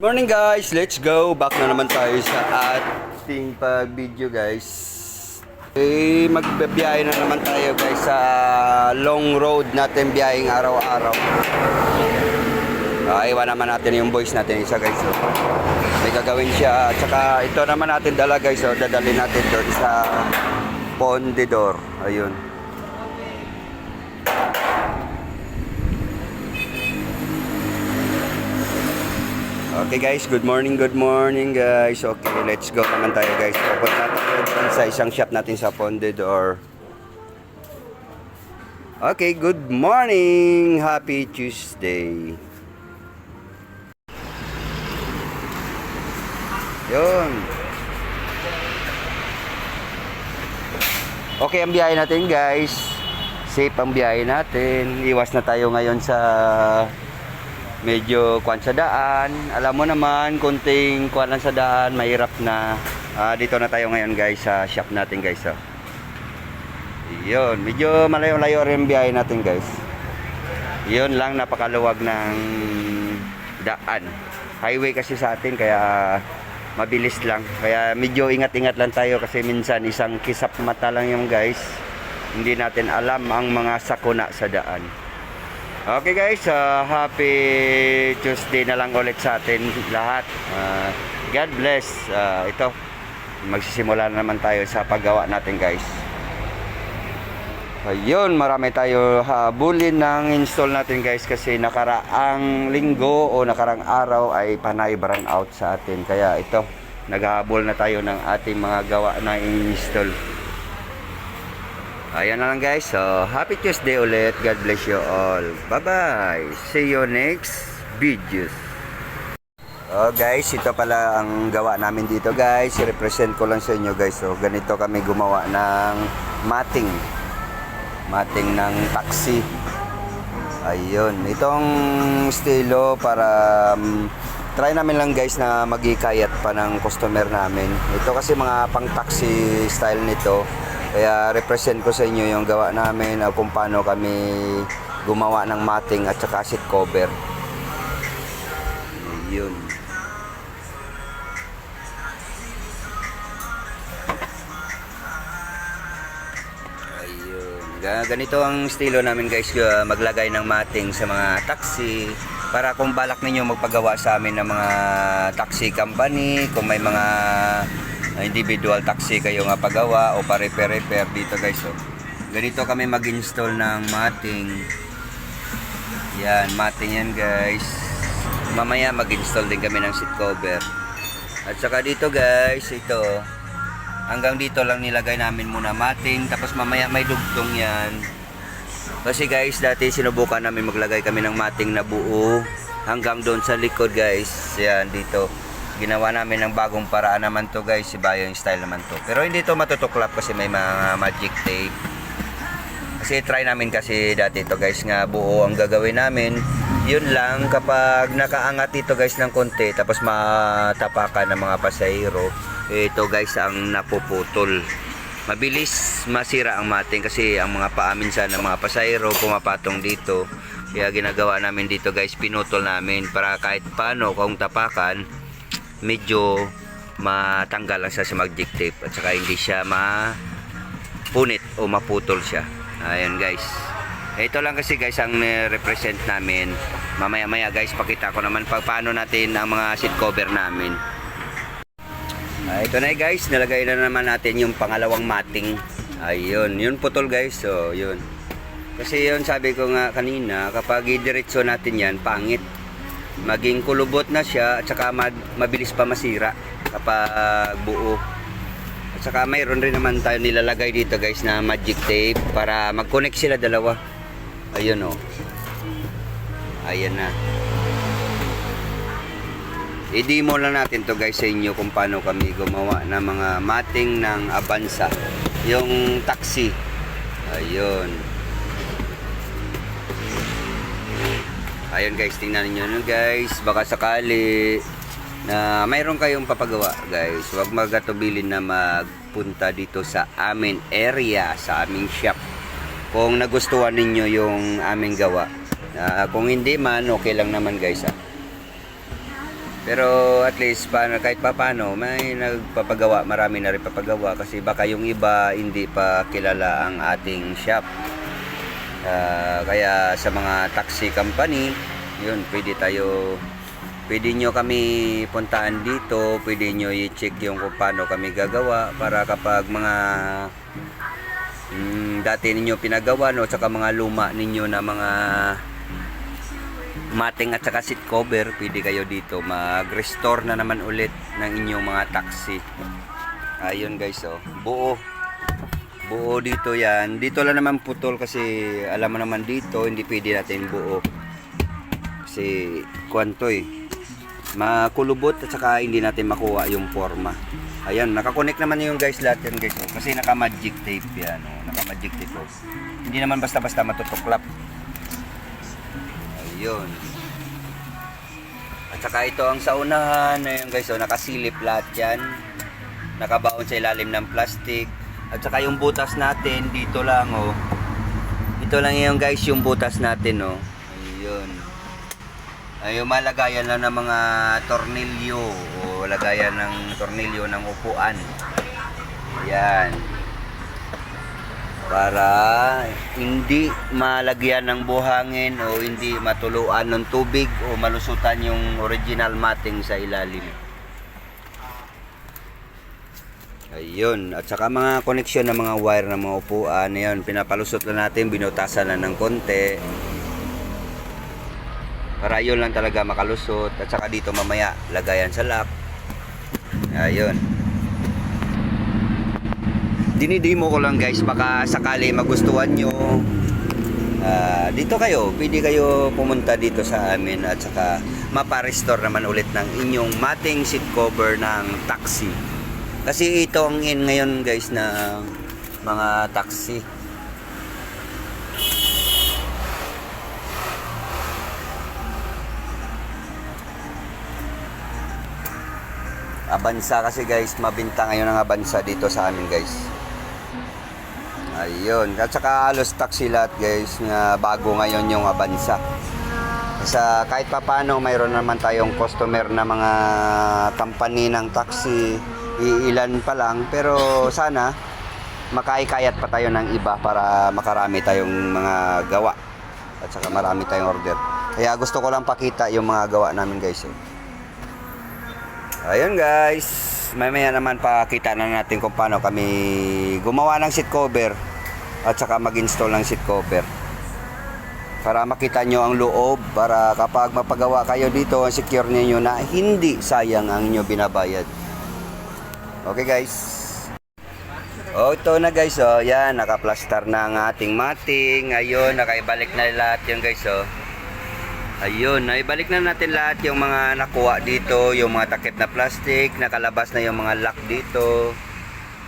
Morning guys, let's go. Back na naman tayo sa ating pag-video guys. Eh, magbabiyahe na naman tayo guys sa long road natin biyaheng araw-araw. Ah, iwan naman natin yung boys natin isa guys. Oh. May gagawin siya. At saka ito naman natin dala guys. Oh. Dadali natin doon sa Pondedor. Ayun. Okay guys, good morning, good morning guys. Okay, let's go naman tayo guys. Pupunta tayo sa isang shop natin sa Pondedor. Okay, good morning. Happy Tuesday. Yun. Okay, ang biyahe natin guys. Safe ang biyahe natin. Iwas na tayo ngayon sa medyo kwan sa daan. Alam mo naman, kunting kwan lang sa daan, mahirap na. Ah, dito na tayo ngayon guys sa shop natin guys. Oh. Yun, medyo malayo-layo rin biyahe natin guys. Yun lang, napakaluwag ng daan. Highway kasi sa atin, kaya mabilis lang. Kaya medyo ingat-ingat lang tayo kasi minsan isang kisap mata lang yung guys. Hindi natin alam ang mga sakuna sa daan. Okay guys, uh, happy Tuesday na lang ulit sa atin lahat. Uh, God bless. Uh, ito, magsisimula na naman tayo sa paggawa natin guys. Ayun, marami tayo habulin ng install natin guys kasi nakaraang linggo o nakaraang araw ay panay brown out sa atin. Kaya ito, naghahabol na tayo ng ating mga gawa na install. Ayan na lang guys. So, happy Tuesday ulit. God bless you all. Bye-bye. See you next videos. Oh guys, ito pala ang gawa namin dito guys. I-represent ko lang sa inyo guys. So, ganito kami gumawa ng mating. Mating ng taxi. Ayun. Itong estilo para um, try namin lang guys na magikayat pa ng customer namin. Ito kasi mga pang taxi style nito. Kaya represent ko sa inyo yung gawa namin o kung paano kami gumawa ng mating at saka seat cover. Yun. Ayun. Ga- Ganito ang estilo namin guys, uh, maglagay ng mating sa mga taxi para kung balak ninyo magpagawa sa amin ng mga taxi company, kung may mga individual taxi kayo nga pagawa o pa-repair-repair dito guys. So, ganito kami mag-install ng mating. Yan, mating yan guys. Mamaya mag-install din kami ng seat cover. At saka dito guys, ito, hanggang dito lang nilagay namin muna mating tapos mamaya may dugtong yan kasi guys dati sinubukan namin maglagay kami ng mating na buo hanggang doon sa likod guys yan dito ginawa namin ng bagong paraan naman to guys. Iba yung style naman to. Pero hindi to matutuklap kasi may mga magic tape. Kasi try namin kasi dati to guys nga buo ang gagawin namin. Yun lang kapag nakaangat ito guys ng konti tapos matapakan ng mga pasahero ito guys ang napuputol. Mabilis masira ang mating kasi ang mga paa minsan ng mga pasahero pumapatong dito. Kaya ginagawa namin dito guys pinutol namin para kahit paano kung tapakan medyo matanggal lang siya sa magic tape at saka hindi siya mapunit o maputol siya ayan guys ito lang kasi guys ang represent namin mamaya maya guys pakita ko naman pa paano natin ang mga seat cover namin Ah, ito na guys, nilagay na naman natin yung pangalawang mating. Ayun, yun putol guys. So, yun. Kasi yun sabi ko nga kanina, kapag idiretso natin yan, pangit. Maging kulubot na siya at saka ma- mabilis pa masira kapag buo. At saka mayroon rin naman tayo nilalagay dito guys na magic tape para mag-connect sila dalawa. Ayun oh. Ayan na. I-demo lang natin to guys sa inyo kung paano kami gumawa ng mga mating ng Avanza. Yung taxi. Ayun. Ayun guys, tingnan niyo nun guys. Baka sakali na mayroon kayong papagawa guys. Huwag magatubilin na magpunta dito sa amin area, sa aming shop. Kung nagustuhan ninyo yung aming gawa. Ah, kung hindi man, okay lang naman guys ah. Pero at least paano, kahit pa may nagpapagawa, marami na rin papagawa kasi baka yung iba hindi pa kilala ang ating shop. Ah, kaya sa mga taxi company, yun, pwede tayo, pwede nyo kami puntaan dito, pwede nyo i-check yung kung paano kami gagawa para kapag mga mm, dati ninyo pinagawa, no, tsaka mga luma ninyo na mga mating at saka seat cover, pwede kayo dito mag-restore na naman ulit ng inyong mga taxi. Ayun guys, oh. Buo. Buo dito yan. Dito lang naman putol kasi alam mo naman dito, hindi pwede natin buo. Kasi kwanto eh. Makulubot at saka hindi natin makuha yung forma. Ayan, nakakonect naman yung guys lahat yan guys. Kasi naka-magic tape yan. Oh. Naka-magic tape. Oh. Hindi naman basta-basta matutuklap. Ayun. At saka ito ang saunahan. Ayun guys, oh, nakasilip lahat yan. Nakabaon sa ilalim ng plastic. At saka yung butas natin, dito lang oh. Ito lang yung guys, yung butas natin oh. Ayun. Ay, malagayan lang ng mga tornilyo o lagayan ng tornilyo ng upuan. Yan para hindi malagyan ng buhangin o hindi matuluan ng tubig o malusutan yung original matting sa ilalim. Ayun, at saka mga koneksyon ng mga wire ng mga upuan, ayun, pinapalusot na natin, binutasan na ng konti. Para yun lang talaga makalusot. At saka dito mamaya, lagayan sa lock. Ayun. Dinidemo ko lang guys. Baka sakali magustuhan nyo. Ah, dito kayo. Pwede kayo pumunta dito sa amin at saka maparestore naman ulit ng inyong mating seat cover ng taxi kasi ito ang in ngayon guys na mga taxi Abansa kasi guys, mabinta ngayon ang Abansa dito sa amin guys. Ayun, at saka halos taxi lahat guys na bago ngayon yung Avanza. Sa kahit papano mayroon naman tayong customer na mga company ng taxi, iilan pa lang pero sana makaikayat pa tayo ng iba para makarami tayong mga gawa at saka marami tayong order. Kaya gusto ko lang pakita yung mga gawa namin guys. Eh. Ayun guys, mamaya naman pakita na natin kung paano kami gumawa ng seat cover at saka mag-install ng seat cover. Para makita nyo ang loob, para kapag mapagawa kayo dito, secure niyo na hindi sayang ang inyo binabayad. Okay guys. Oh, ito na guys, oh. Yan, naka-plaster na ang ating mating. Ayun, nakaibalik na lahat yun guys, oh. Ayun, naibalik na natin lahat yung mga nakuha dito, yung mga takip na plastic, nakalabas na yung mga lock dito.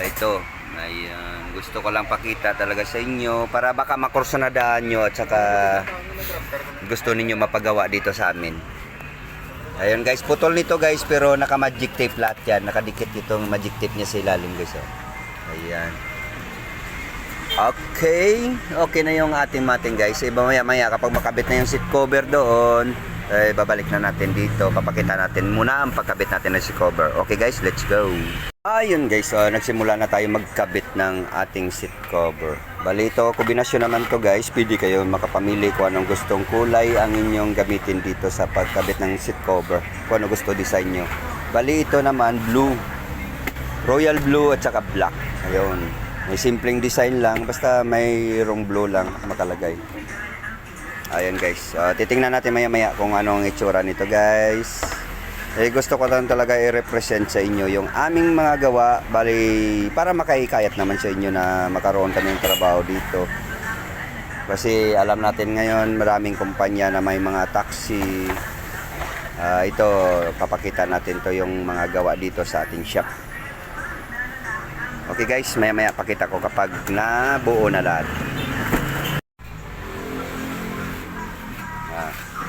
Ito, ayan, gusto ko lang pakita talaga sa inyo para baka makursunadaan nyo at saka gusto ninyo mapagawa dito sa amin. Ayun guys, putol nito guys pero naka magic tape lahat yan. Nakadikit itong magic tape niya sa ilalim guys. Oh. Ayan. Okay, okay na yung ating mating guys. Eh, mamaya maya kapag makabit na yung seat cover doon, eh, babalik na natin dito. Papakita natin muna ang pagkabit natin ng seat cover. Okay guys, let's go. Ayun guys, so, nagsimula na tayo magkabit ng ating seat cover. Bali ito, kombinasyon naman to guys. Pwede kayo makapamili kung anong gustong kulay ang inyong gamitin dito sa pagkabit ng seat cover. Kung ano gusto design nyo. Bali ito naman, blue. Royal blue at saka black. Ayun. May simpleng design lang, basta mayroong blue lang makalagay. Ayun guys, uh, titingnan natin maya maya kung ano ang itsura nito guys. Eh, gusto ko lang talaga i-represent sa inyo yung aming mga gawa, bali para makaikayat naman sa inyo na makaroon kami ng trabaho dito. Kasi alam natin ngayon maraming kumpanya na may mga taxi. Ah, ito, papakita natin to yung mga gawa dito sa ating shop. Okay guys, maya maya pakita ko kapag nabuo na lahat.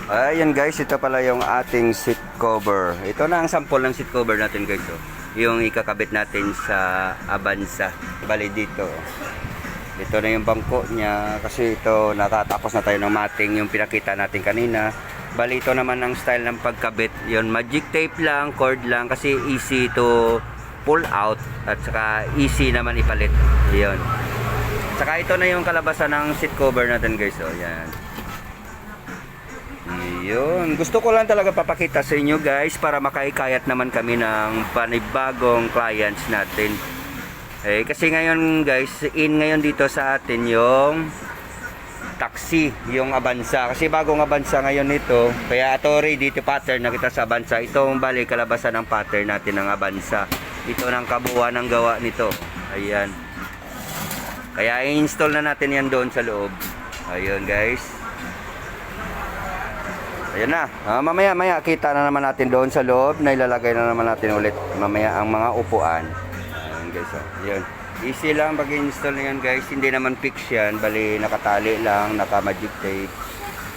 Ayan guys, ito pala yung ating seat cover. Ito na ang sample ng seat cover natin guys. Oh. Yung ikakabit natin sa Avanza. Bali dito. Ito na yung bangko niya kasi ito nakatapos na tayo ng mating yung pinakita natin kanina. Bali ito naman ang style ng pagkabit. Yun, magic tape lang, cord lang kasi easy to pull out at saka easy naman ipalit. Yun. Saka ito na yung kalabasan ng seat cover natin guys. Oh, yan. Yun. Gusto ko lang talaga papakita sa inyo guys para makaikayat naman kami ng panibagong clients natin. Eh, kasi ngayon guys, in ngayon dito sa atin yung taxi, yung Avanza. Kasi bagong Avanza ngayon nito. Kaya ito dito pattern na kita sa Avanza. Itong bali kalabasan ng pattern natin ng Avanza. Ito ng kabuuan ng gawa nito. Ayan. Kaya i-install na natin yan doon sa loob. Ayun guys. Ayun na. Ah, mamaya, maya, kita na naman natin doon sa loob na ilalagay na naman natin ulit mamaya ang mga upuan. Ayun guys. Oh. Ayun. Easy lang pag-install na yan guys. Hindi naman fix yan. Bali, nakatali lang, naka-magic tape.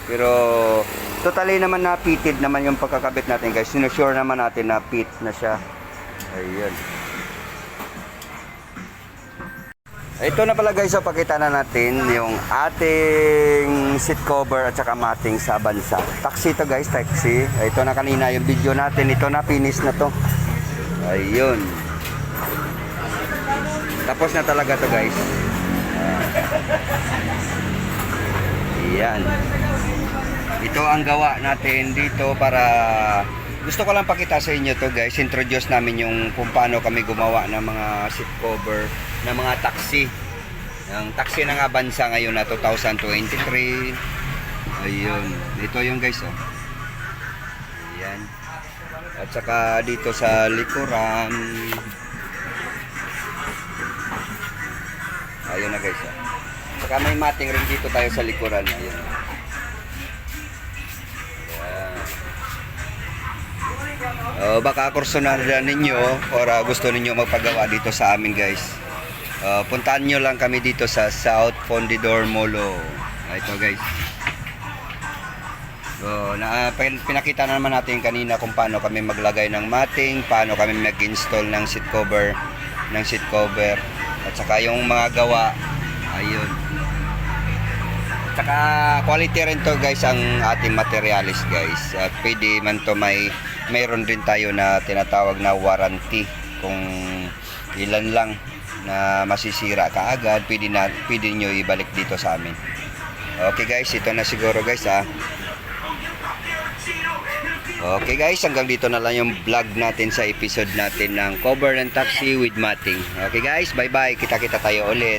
Pero, totally naman na pitted naman yung pagkakabit natin guys. Sinusure naman natin na fit na siya. Ayun. Ito na pala guys, so pakita na natin yung ating seat cover at saka mating sa bansa. Taxi to guys, taxi. Ito na kanina yung video natin. Ito na, finish na to. Ayun. Tapos na talaga to guys. Ayan. Ito ang gawa natin dito para gusto ko lang pakita sa inyo to guys. Introduce namin yung kung paano kami gumawa ng mga seat cover ng mga taxi. Ang taxi ng Avanza ngayon na 2023. Ayun. Ito yung guys oh. Ayan. At saka dito sa likuran. Ayun na guys oh. Saka may mating rin dito tayo sa likuran. Ayun. Oh, baka kursunan ninyo or ah, gusto ninyo magpagawa dito sa amin guys. Uh, puntahan nyo lang kami dito sa South Fondidor Molo. Ah, ito guys. So, na, ah, pin- pinakita na naman natin kanina kung paano kami maglagay ng matting, paano kami mag-install ng seat cover, ng seat cover, at saka yung mga gawa, ayun. At saka quality rin to guys ang ating materialis guys. At pwede man to may mayroon din tayo na tinatawag na warranty kung ilan lang na masisira kaagad, pwede na pwede niyo ibalik dito sa amin. Okay guys, ito na siguro guys ah. Okay guys, hanggang dito na lang yung vlog natin sa episode natin ng cover ng taxi with matting. Okay guys, bye bye. Kita-kita tayo ulit.